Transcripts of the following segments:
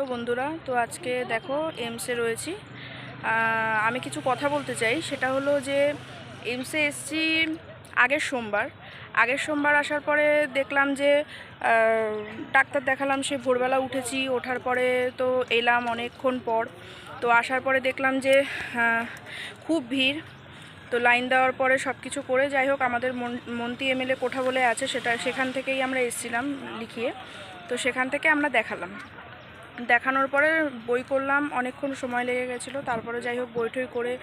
Hello বন্ধুরা, তো আজকে দেখো এমসে রয়েছি। আমি কিছু কথা বলতে চাই। সেটা হলো যে এমসে এসছি আগের সোমবার। আগের সোমবার আসার পরে দেখলাম যে ডাক্তার দেখালাম, সে ভোরবেলা উঠেছি, ওঠার পরে তো এলাম অনেকক্ষণ পর। তো আসার পরে দেখলাম যে খুব ভিড়। তো লাইন দেওয়ার পরে সব কিছু করে যাই হোক, আমাদের মন- মন্ত্রী এমএলএ কোঠা বলে আছে, সেটা সেখান থেকেই আমরা এসেছিলাম লিখিয়ে। তো সেখান থেকে আমরা দেখালাম। দেখানোর পরে বই করলাম, অনেকক্ষণ সময় লেগে গেছিল। তারপরে যাই হোক, বই টই করে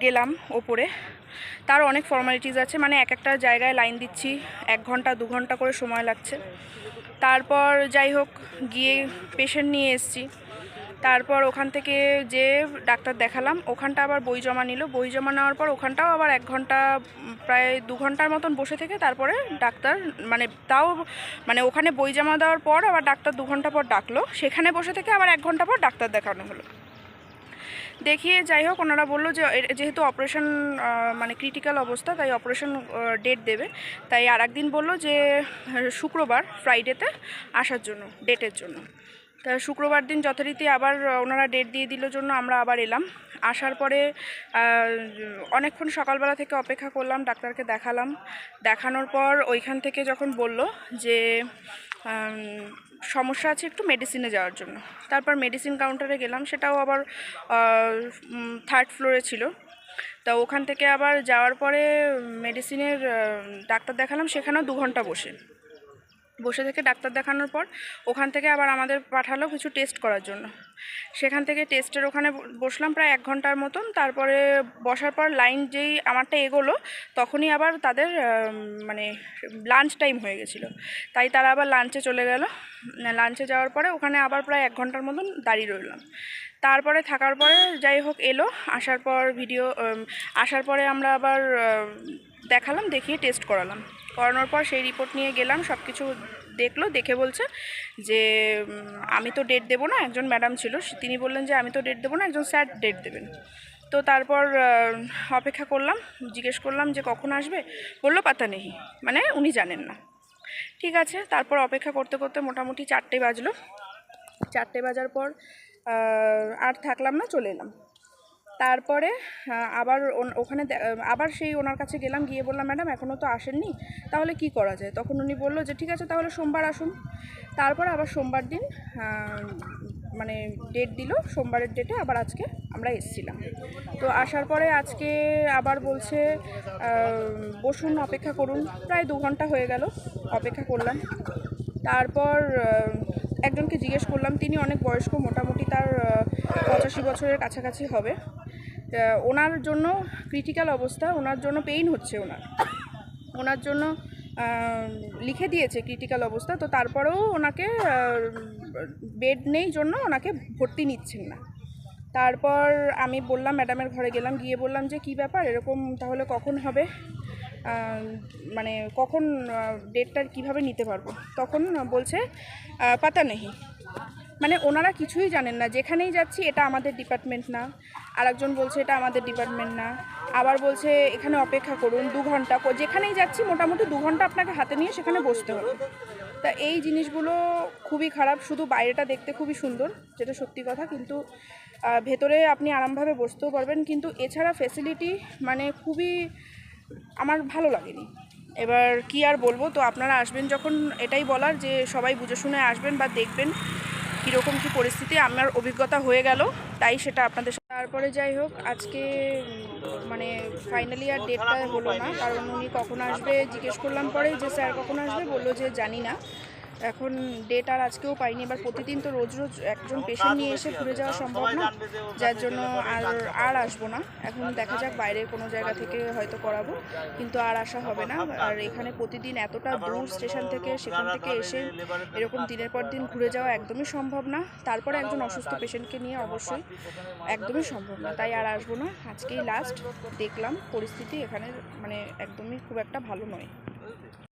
গেলাম ওপরে। তার অনেক ফর্মালিটিস আছে মানে এক একটা জায়গায় লাইন দিচ্ছি, এক ঘণ্টা, দু ঘণ্টা করে সময় লাগছে। তারপর যাই হোক, গিয়ে পেশেন্ট নিয়ে এসেছি। তারপর ওখান থেকে যে ডাক্তার দেখালাম, ওখানটা আবার বই জমা নিল। বই জমা নেওয়ার পর ওখানটাও আবার এক ঘণ্টা প্রায় দু ঘণ্টার মতন বসে থেকে তারপরে ডাক্তার মানে তাও মানে ওখানে বই জমা দেওয়ার পর আবার ডাক্তার দু ঘণ্টা পর ডাকলো। সেখানে বসে থেকে আবার এক ঘণ্টা পর ডাক্তার দেখানো হলো। দেখিয়ে যাই হোক, ওনারা বলল যে যেহেতু অপারেশন মানে ক্রিটিক্যাল অবস্থা, তাই অপারেশন ডেট দেবে। তাই আর একদিন বলল যে, শুক্রবার, ফ্রাইডেতে আসার জন্য, ডেটের জন্য। তা শুক্রবার দিন যথারীতি আবার ওনারা ডেট দিয়ে দিল জন্য আমরা আবার এলাম। আসার পরে অনেকক্ষণ সকালবেলা থেকে অপেক্ষা করলাম, ডাক্তারকে দেখালাম। দেখানোর পর ওইখান থেকে যখন বলল যে সমস্যা আছে একটু মেডিসিনে যাওয়ার জন্য। তারপর মেডিসিন কাউন্টারে গেলাম, সেটাও আবার থার্ড ফ্লোরে ছিল। তা ওখান থেকে আবার যাওয়ার পরে মেডিসিনের ডাক্তার দেখালাম, সেখানেও দু ঘণ্টা বসে। বসে থেকে ডাক্তার দেখানোর পর ওখান থেকে আবার আমাদের পাঠালো কিছু টেস্ট করার জন্য। সেখান থেকে টেস্টের ওখানে বসলাম প্রায় এক ঘণ্টার মতন। তারপরে বসার পর লাইন যেই আমারটা এগোলো, তখনই আবার তাদের মানে লাঞ্চ টাইম হয়ে গেছিল। তাই তারা আবার লাঞ্চে চলে গেল। লাঞ্চে যাওয়ার পরে ওখানে আবার প্রায় এক ঘণ্টার মতন দাঁড়িয়ে রইলাম। তারপরে থাকার পরে যাই হোক এলো, আসার পর ভিডিও আসার পরে আমরা আবার দেখালাম, দেখিয়ে টেস্ট করালাম। করানোর পর সেই রিপোর্ট নিয়ে গেলাম সব কিছু দেখল, দেখে বলছে যে আমি তো ডেট দেবো না, একজন ম্যাডাম ছিল। তিনি বললেন যে, আমি তো ডেট দেবো না, একজন স্যার ডেট দেবেন। তো তারপর অপেক্ষা করলাম, জিজ্ঞেস করলাম যে, কখন আসবে? বলল, পাতা নেই। মানে উনি জানেন না। ঠিক আছে, তারপর অপেক্ষা করতে করতে মোটামুটি চারটে বাজলো। চারটে বাজার পর আর থাকলাম না, চলে এলাম। তারপরে আবার ওখানে আবার সেই ওনার কাছে গেলাম, গিয়ে বললাম, ম্যাডাম এখনও তো আসেননি। তাহলে কি করা যায়? তখন উনি বলল যে, ঠিক আছে, তাহলে সোমবার আসুন। তারপর আবার সোমবার দিন মানে ডেট দিল, সোমবারের ডেটে আবার আজকে আমরা এসছিলাম। তো আসার পরে আজকে আবার বলছে বসুন, অপেক্ষা করুন। প্রায় দু ঘণ্টা হয়ে গেল, অপেক্ষা করলাম। তারপর একজনকে জিজ্ঞেস করলাম, তিনি অনেক বয়স্ক, মোটামুটি তার পঁচাশি বছরের কাছাকাছি হবে। ওনার জন্য ক্রিটিক্যাল অবস্থা, ওনার জন্য পেইন হচ্ছে ওনার। ওনার জন্য লিখে দিয়েছে ক্রিটিক্যাল অবস্থা, তো তারপরেও ওনাকে বেড নেই জন্য ওনাকে ভর্তি নিচ্ছেন না। তারপর আমি বললাম ম্যাডামের ঘরে গেলাম, গিয়ে বললাম যে, কী ব্যাপার? এরকম তাহলে কখন হবে? মানে কখন ডেটটা কীভাবে নিতে পারব? তখন বলছে পাতা নেই মানে ওনারা কিছুই জানেন না। যেখানেই যাচ্ছি, এটা আমাদের ডিপার্টমেন্ট না। আরেকজন বলছে, এটা আমাদের ডিপার্টমেন্ট না। আবার বলছে, এখানে অপেক্ষা করুন দু ঘণ্টা। যেখানেই যাচ্ছি, মোটামুটি দু ঘণ্টা আপনাকে হাতে নিয়ে সেখানে বসতে হবে। তা এই জিনিসগুলো খুবই খারাপ। শুধু বাইরেটা দেখতে খুবই সুন্দর, যেটা সত্যি কথা। কিন্তু ভেতরে আপনি আরামভাবে বসতেও পারবেন। কিন্তু এছাড়া ফেসিলিটি মানে খুবই আমার ভালো লাগেনি। এবার কি আর বলব? তো আপনারা আসবেন যখন, এটাই বলার যে সবাই বুঝে শুনে আসবেন বা দেখবেন কীরকম কী পরিস্থিতি, আমার অভিজ্ঞতা হয়ে গেল, তাই সেটা আপনাদের তারপরে যাই হোক, আজকে মানে ফাইনালি আর ডেটটা হলো না, কারণ উনি কখন আসবে, জিজ্ঞেস করলাম পরে যে স্যার কখন আসবে, বলল যে জানি না। এখন ডেট আর আজকেও পাইনি এবার প্রতিদিন তো রোজ রোজ একজন পেশেন্ট নিয়ে এসে ঘুরে যাওয়া সম্ভব না যার জন্য আর আর আসব না। এখন দেখা যাক বাইরের কোনো জায়গা থেকে হয়তো করাবো কিন্তু আর আসা হবে না। আর এখানে প্রতিদিন এতটা দূর স্টেশন থেকে সেখান থেকে এসে এরকম দিনের পর দিন ঘুরে যাওয়া একদমই সম্ভব না। তারপরে একজন অসুস্থ পেশেন্টকে নিয়ে অবশ্যই একদমই সম্ভব না। তাই আর আসব না। আজকেই লাস্ট দেখলাম পরিস্থিতি এখানে মানে একদমই খুব একটা ভালো নয়।